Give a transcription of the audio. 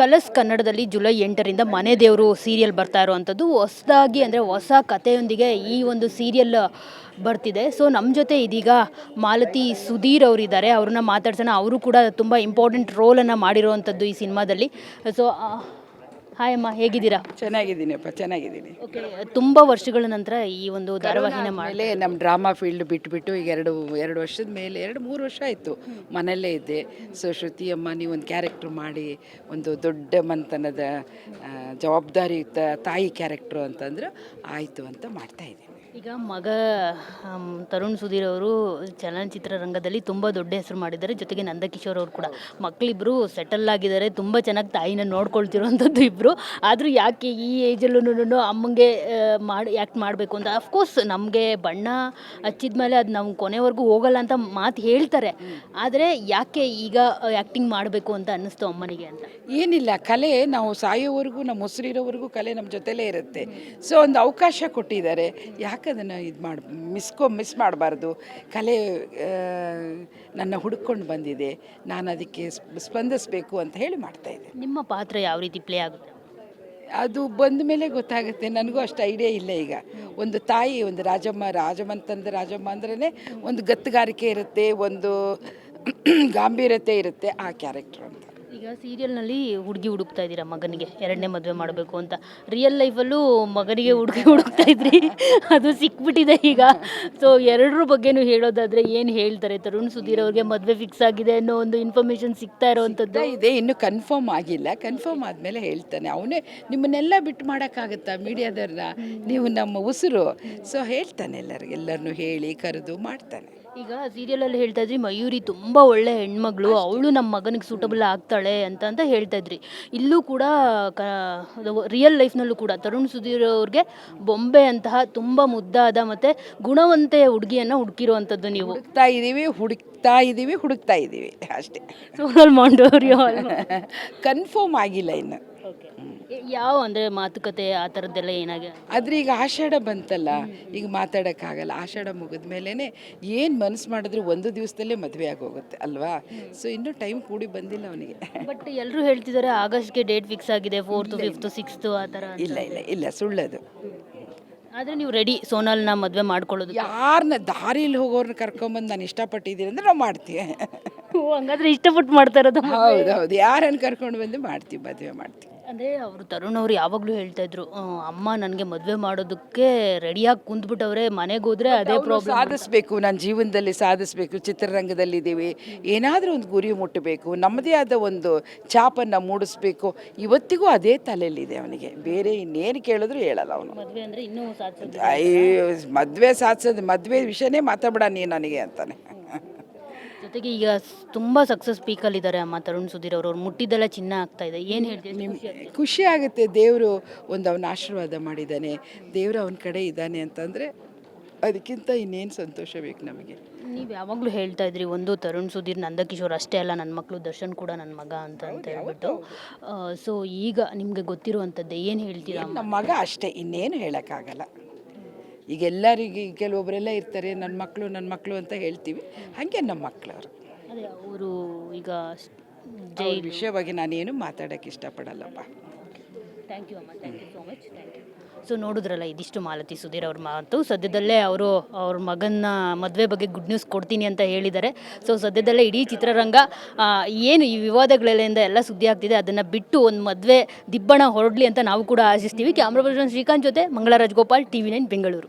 Colours ಕನ್ನಡದಲ್ಲಿ July ಎಂಟರಿಂದ ಮನೆ ದೇವರು ಸೀರಿಯಲ್ ಬರ್ತಾ ಇರುವಂಥದ್ದು. ಹೊಸದಾಗಿ ಅಂದರೆ ಹೊಸ ಕಥೆಯೊಂದಿಗೆ ಈ ಒಂದು ಸೀರಿಯಲ್ ಬರ್ತಿದೆ. ಸೊ ನಮ್ಮ ಜೊತೆ ಇದೀಗ ಮಾಲತಿ ಸುಧೀರ್ ಅವರಿದ್ದಾರೆ. ಅವ್ರನ್ನ ಮಾತಾಡ್ಸೋಣ. ಅವರು ಕೂಡ ತುಂಬ ಇಂಪಾರ್ಟೆಂಟ್ ರೋಲನ್ನು ಮಾಡಿರುವಂಥದ್ದು ಈ ಸಿನಿಮಾದಲ್ಲಿ ಸೊ ಹಾಯ್ ಅಮ್ಮ. ಹೇಗಿದ್ದೀರಾ? ಚೆನ್ನಾಗಿದ್ದೀನಪ್ಪ ಚೆನ್ನಾಗಿದ್ದೀನಿ. ಓಕೆ ತುಂಬ ವರ್ಷಗಳ ನಂತರ ಈ ಒಂದು ಧಾರಾವಾಹಿನ ಮೇಲೆ ನಮ್ಮ ಡ್ರಾಮಾ ಫೀಲ್ಡ್ ಬಿಟ್ಬಿಟ್ಟು ಈಗ ಎರಡು ಎರಡು ವರ್ಷದ ಮೇಲೆ ಎರಡು ಮೂರು ವರ್ಷ ಆಯಿತು. ಮನೆಯಲ್ಲೇ ಇದ್ದೆ. ಸೊ ಶ್ರುತಿ ಅಮ್ಮ ನೀವು ಒಂದು ಕ್ಯಾರೆಕ್ಟ್ರ್ ಮಾಡಿ ಒಂದು ದೊಡ್ಡ ಮನೆತನದ ಜವಾಬ್ದಾರಿಯುತ ತಾಯಿ ಕ್ಯಾರೆಕ್ಟ್ರು ಅಂತಂದ್ರೆ ಆಯಿತು ಅಂತ ಮಾಡ್ತಾ ಇದ್ದೀನಿ. ಈಗ ಮಗ ತರುಣ್ ಸುಧೀರ್ ಅವರು ಚಲನಚಿತ್ರ ರಂಗದಲ್ಲಿ ತುಂಬ ದೊಡ್ಡ ಹೆಸರು ಮಾಡಿದ್ದಾರೆ. ಜೊತೆಗೆ ನಂದಕಿಶೋರ್ ಅವರು ಕೂಡ. ಮಕ್ಕಳಿಬ್ಬರು ಸೆಟಲ್ ಆಗಿದ್ದಾರೆ. ತುಂಬ ಚೆನ್ನಾಗಿ ತಾಯಿನ ನೋಡ್ಕೊಳ್ತಿರೋವಂಥದ್ದು ಇಬ್ಬರು ಆದರೂ ಯಾಕೆ ಈ ಏಜಲ್ಲೂ ಅಮ್ಮಂಗೆ ಮಾಡಿ ಆ್ಯಕ್ಟ್ ಮಾಡಬೇಕು ಅಂತ? ಅಫ್ಕೋರ್ಸ್ ನಮಗೆ ಬಣ್ಣ ಹಚ್ಚಿದ ಮೇಲೆ ಅದು ನಾವು ಕೊನೆವರೆಗೂ ಹೋಗಲ್ಲ ಅಂತ ಮಾತು ಹೇಳ್ತಾರೆ. ಆದರೆ ಯಾಕೆ ಈಗ ಆ್ಯಕ್ಟಿಂಗ್ ಮಾಡಬೇಕು ಅಂತ ಅನ್ನಿಸ್ತು ಅಮ್ಮನಿಗೆ ಅಂತ? ಏನಿಲ್ಲ. ಕಲೆ ನಾವು ಸಾಯೋವರೆಗೂ ನಮ್ಮ ಉಸಿರಿರೋವರೆಗೂ ಕಲೆ ನಮ್ಮ ಜೊತೆಲೇ ಇರುತ್ತೆ. ಸೊ ಒಂದು ಅವಕಾಶ ಕೊಟ್ಟಿದ್ದಾರೆ. ಯಾಕೆ ಅದನ್ನು ಇದು ಮಾಡಿ ಮಿಸ್ಕೊ ಮಿಸ್ ಮಾಡಬಾರ್ದು. ಕಲೆ ನನ್ನ ಹುಡುಕೊಂಡು ಬಂದಿದೆ. ನಾನು ಅದಕ್ಕೆ ಸ್ಪ- ಸ್ಪಂದಿಸಬೇಕು ಅಂತ ಹೇಳಿ ಮಾಡ್ತಾ ಇದ್ದೆ. ನಿಮ್ಮ ಪಾತ್ರ ಯಾವ ರೀತಿ ಪ್ಲೇ ಆಗುತ್ತೆ? ಅದು ಬಂದ ಮೇಲೆ ಗೊತ್ತಾಗುತ್ತೆ. ನನಗೂ ಅಷ್ಟು ಐಡಿಯಾ ಇಲ್ಲ ಈಗ. ಒಂದು ತಾಯಿ ಒಂದು ರಾಜಮ್ಮ ರಾಜಮ್ಮಂತಂದ ರಾಜಮ್ಮ ಅಂದ್ರೇ ಒಂದು ಗತ್ತುಗಾರಿಕೆ ಇರುತ್ತೆ ಒಂದು ಗಾಂಭೀರ್ಯತೆ ಇರುತ್ತೆ ಆ ಕ್ಯಾರೆಕ್ಟರ್ ಅಂತ. ಈಗ ಸೀರಿಯಲ್ನಲ್ಲಿ ಹುಡುಗಿ ಹುಡುಕ್ತಾ ಇದ್ದೀರಾ ಮಗನಿಗೆ? ಎರಡನೇ ಮದುವೆ ಮಾಡಬೇಕು ಅಂತ. ರಿಯಲ್ ಲೈಫಲ್ಲೂ ಮಗನಿಗೆ ಹುಡುಗಿ ಹುಡುಕ್ತಾ ಇದ್ರಿ. ಅದು ಸಿಕ್ಬಿಟ್ಟಿದೆ ಈಗ. ಸೊ ಎರಡರ ಬಗ್ಗೆನೂ ಹೇಳೋದಾದ್ರೆ ಏನು ಹೇಳ್ತಾರೆ? ತರುಣ್ ಸುಧೀರ್ ಅವ್ರಿಗೆ ಮದುವೆ ಫಿಕ್ಸ್ ಆಗಿದೆ ಅನ್ನೋ ಒಂದು ಇನ್ಫಾರ್ಮೇಶನ್ ಸಿಗ್ತಾ ಇರೋವಂಥದ್ದು ಇದೆ. ಇನ್ನು ಕನ್ಫರ್ಮ್ ಆಗಿಲ್ಲ. ಕನ್ಫರ್ಮ್ ಆದಮೇಲೆ ಹೇಳ್ತಾನೆ. ಅವನೇ ನಿಮ್ಮನ್ನೆಲ್ಲ ಬಿಟ್ಟು ಮಾಡೋಕ್ಕಾಗತ್ತಾ ಮೀಡಿಯಾದವ್ರನ್ನ? ನೀವು ನಮ್ಮ ಉಸಿರು. ಸೊ ಹೇಳ್ತಾನೆ ಎಲ್ಲರಿಗೆ ಎಲ್ಲರನ್ನೂ ಹೇಳಿ ಕರೆದು ಮಾಡ್ತಾನೆ. ಈಗ ಸೀರಿಯಲಲ್ಲಿ ಹೇಳ್ತಾ ಇದ್ರಿ ಮಯೂರಿ ತುಂಬ ಒಳ್ಳೆ ಹೆಣ್ಮಗಳು ಅವಳು ನಮ್ಮ ಮಗನಿಗೆ ಸೂಟಬಲ್ ಆಗ್ತಾಳೆ ಅಂತ ಅಂತ ಹೇಳ್ತಾ ಇದ್ರಿ. ಇಲ್ಲೂ ಕೂಡ ಕ ರಿಯಲ್ ಲೈಫ್ನಲ್ಲೂ ಕೂಡ ತರುಣ್ ಸುಧೀರ್ ಅವ್ರಿಗೆ ಬೊಂಬೆ ಅಂತಹ ತುಂಬ ಮುದ್ದಾದ ಮತ್ತು ಗುಣವಂತೆಯ ಹುಡುಗಿಯನ್ನು ಹುಡುಕಿರುವಂಥದ್ದು ನೀವು. ಹುಡುಕ್ತಾ ಇದ್ದೀವಿ ಹುಡುಕ್ತಾ ಇದ್ದೀವಿ ಹುಡುಕ್ತಾ ಇದ್ದೀವಿ ಅಷ್ಟೇ. ಸೋನಲ್ ಮಾಂಡೋರಿಯೋ ಕನ್ಫರ್ಮ್ ಆಗಿಲ್ಲ ಇನ್ನು. ಯಾವ ಅಂದರೆ ಮಾತುಕತೆ ಆ ಥರದ್ದೆಲ್ಲ ಏನಾಗಿ ಆದ್ರೆ ಈಗ ಆಷಾಢ ಬಂತಲ್ಲ ಈಗ ಮಾತಾಡೋಕ್ಕಾಗಲ್ಲ. ಆಷಾಢ ಮುಗಿದ ಮೇಲೇ ಏನು ಮನಸ್ಸು ಮಾಡಿದ್ರು ಒಂದು ದಿವಸದಲ್ಲೇ ಮದುವೆ ಆಗೋಗುತ್ತೆ ಅಲ್ವಾ? ಸೊ ಇನ್ನೂ ಟೈಮ್ ಕೂಡಿ ಬಂದಿಲ್ಲ ಅವನಿಗೆ. ಬಟ್ ಎಲ್ಲರೂ ಹೇಳ್ತಿದ್ದಾರೆ ಆಗಸ್ಟ್ಗೆ ಡೇಟ್ ಫಿಕ್ಸ್ ಆಗಿದೆ ಫೋರ್ತು ಫಿಫ್ತು ಸಿಕ್ಸ್ತು ಆ ಥರ. ಇಲ್ಲ ಇಲ್ಲ ಇಲ್ಲ ಸುಳ್ಳದು. ಆದರೆ ನೀವು ರೆಡಿ ಸೋನಲ್ನ ಮದುವೆ ಮಾಡ್ಕೊಳ್ಳೋದು. ಯಾರನ್ನ ದಾರಿಯಲ್ಲಿ ಹೋಗೋರ್ನ ಕರ್ಕೊಂಬಂದು ನಾನು ಇಷ್ಟಪಟ್ಟಿದ್ದೀನಿ ಅಂದ್ರೆ ನಾವು ಮಾಡ್ತೀವಿ. ಹಂಗಾದ್ರೆ ಇಷ್ಟಪಟ್ಟು ಮಾಡ್ತಾ ಇರೋದು ಹೌದು ಹೌದು. ಯಾರನ್ನು ಕರ್ಕೊಂಡು ಬಂದು ಮಾಡ್ತೀವಿ ಮದುವೆ ಮಾಡ್ತೀವಿ. ಅಂದರೆ ಅವರು ತರುಣ್ ಅವರು ಯಾವಾಗಲೂ ಹೇಳ್ತಾ ಇದ್ರು ಅಮ್ಮ ನನಗೆ ಮದುವೆ ಮಾಡೋದಕ್ಕೆ ರೆಡಿಯಾಗಿ ಕುಂತ್ಬಿಟ್ಟವ್ರೆ ಮನೆಗೆ ಹೋದ್ರೆ ಅದೇ ಪ್ರಾಬ್ಲಮ್ ಸಾಧಿಸ್ಬೇಕು ನನ್ನ ಜೀವನದಲ್ಲಿ ಸಾಧಿಸ್ಬೇಕು ಚಿತ್ರರಂಗದಲ್ಲಿದ್ದೀವಿ ಏನಾದರೂ ಒಂದು ಗುರಿ ಮುಟ್ಟಬೇಕು ನಮ್ಮದೇ ಆದ ಒಂದು ಛಾಪನ್ನು ಮೂಡಿಸ್ಬೇಕು. ಇವತ್ತಿಗೂ ಅದೇ ತಲೆಯಲ್ಲಿದೆ ಅವನಿಗೆ. ಬೇರೆ ಇನ್ನೇನು ಕೇಳಿದ್ರು ಹೇಳಲ್ಲ ಅವನು. ಮದುವೆ ಅಂದರೆ ಇನ್ನೂ ಸಾಧಿಸೋದು ಅಯ್ಯೋ ಮದುವೆ ಸಾಧಿಸೋದು ಮದುವೆ ವಿಷಯನೇ ಮಾತಾಡ ನೀನು ನನಗೆ ಅಂತಾನೆ. ಜೊತೆಗೆ ಈಗ ತುಂಬ ಸಕ್ಸಸ್ ಪೀಕಲ್ಲಿದ್ದಾರೆ ಅಮ್ಮ ತರುಣ್ ಸುಧೀರ್ ಅವರು. ಅವ್ರು ಮುಟ್ಟಿದ್ದೆಲ್ಲ ಚಿನ್ನ ಆಗ್ತಾ ಇದೆ. ಏನು ಹೇಳ್ತೀವಿ ಖುಷಿ ಆಗುತ್ತೆ ದೇವರು ಒಂದು ಅವನ ಆಶೀರ್ವಾದ ಮಾಡಿದ್ದಾನೆ. ದೇವರು ಅವನ ಕಡೆ ಇದ್ದಾನೆ ಅಂತಂದರೆ ಅದಕ್ಕಿಂತ ಇನ್ನೇನು ಸಂತೋಷ ಬೇಕು ನಮಗೆ? ನೀವು ಯಾವಾಗಲೂ ಹೇಳ್ತಾ ಇದ್ರಿ ಒಂದು ತರುಣ್ ಸುಧೀರ್ ನಂದಕಿಶೋರ್ ಅಷ್ಟೇ ಅಲ್ಲ ನನ್ನ ಮಕ್ಕಳು ದರ್ಶನ್ ಕೂಡ ನನ್ನ ಮಗ ಅಂತ ಅಂತ ಹೇಳ್ಬಿಟ್ಟು. ಸೊ ಈಗ ನಿಮಗೆ ಗೊತ್ತಿರುವಂಥದ್ದು ಏನು ಹೇಳ್ತೀರಾ ನಮ್ಮ ಮಗ ಅಷ್ಟೇ ಇನ್ನೇನು ಹೇಳೋಕ್ಕಾಗಲ್ಲ. ಈಗ ಎಲ್ಲರಿಗೆ ಕೆಲವೊಬ್ಬರೆಲ್ಲ ಇರ್ತಾರೆ ನನ್ನ ಮಕ್ಕಳು ನನ್ನ ಮಕ್ಕಳು ಅಂತ ಹೇಳ್ತೀವಿ. ಹಾಗೆ ನಮ್ಮ ಮಕ್ಕಳವರು ಅದೇ ಅವರು ಈಗ ಜೈ ವಿಷಯವಾಗಿ ನಾನೇನು ಮಾತಾಡೋಕ್ಕೆ ಇಷ್ಟಪಡಲ್ಲಪ್ಪ. ಥ್ಯಾಂಕ್ ಯು ಅಮ್ಮ thank you so much thank you. So ನೋಡಿದ್ರಲ್ಲ ಇದಿಷ್ಟು ಮಾಲತಿ ಸುಧೀರ್ ಅವ್ರ ಮಾತು. ಸದ್ಯದಲ್ಲೇ ಅವರು ಅವ್ರ ಮಗನ ಮದುವೆ ಬಗ್ಗೆ ಗುಡ್ ನ್ಯೂಸ್ ಕೊಡ್ತೀನಿ ಅಂತ ಹೇಳಿದ್ದಾರೆ. ಸೊ ಸದ್ಯದಲ್ಲೇ ಇಡೀ ಚಿತ್ರರಂಗ ಆ, ಏನು ಈ ವಿವಾದಗಳಿಂದ ಎಲ್ಲ ಸುದ್ದಿ ಆಗ್ತಿದೆ ಅದನ್ನು ಬಿಟ್ಟು ಒಂದು ಮದುವೆ ದಿಬ್ಬಣ ಹೊರಡಲಿ ಅಂತ ನಾವು ಕೂಡ ಆಶಿಸ್ತೀವಿ. ಕ್ಯಾಮ್ರಾ ಪರ್ಸನ್ ಶ್ರೀಕಾಂತ್ ಜೊತೆ Mangalraj Gopal T V nine Bengaluru.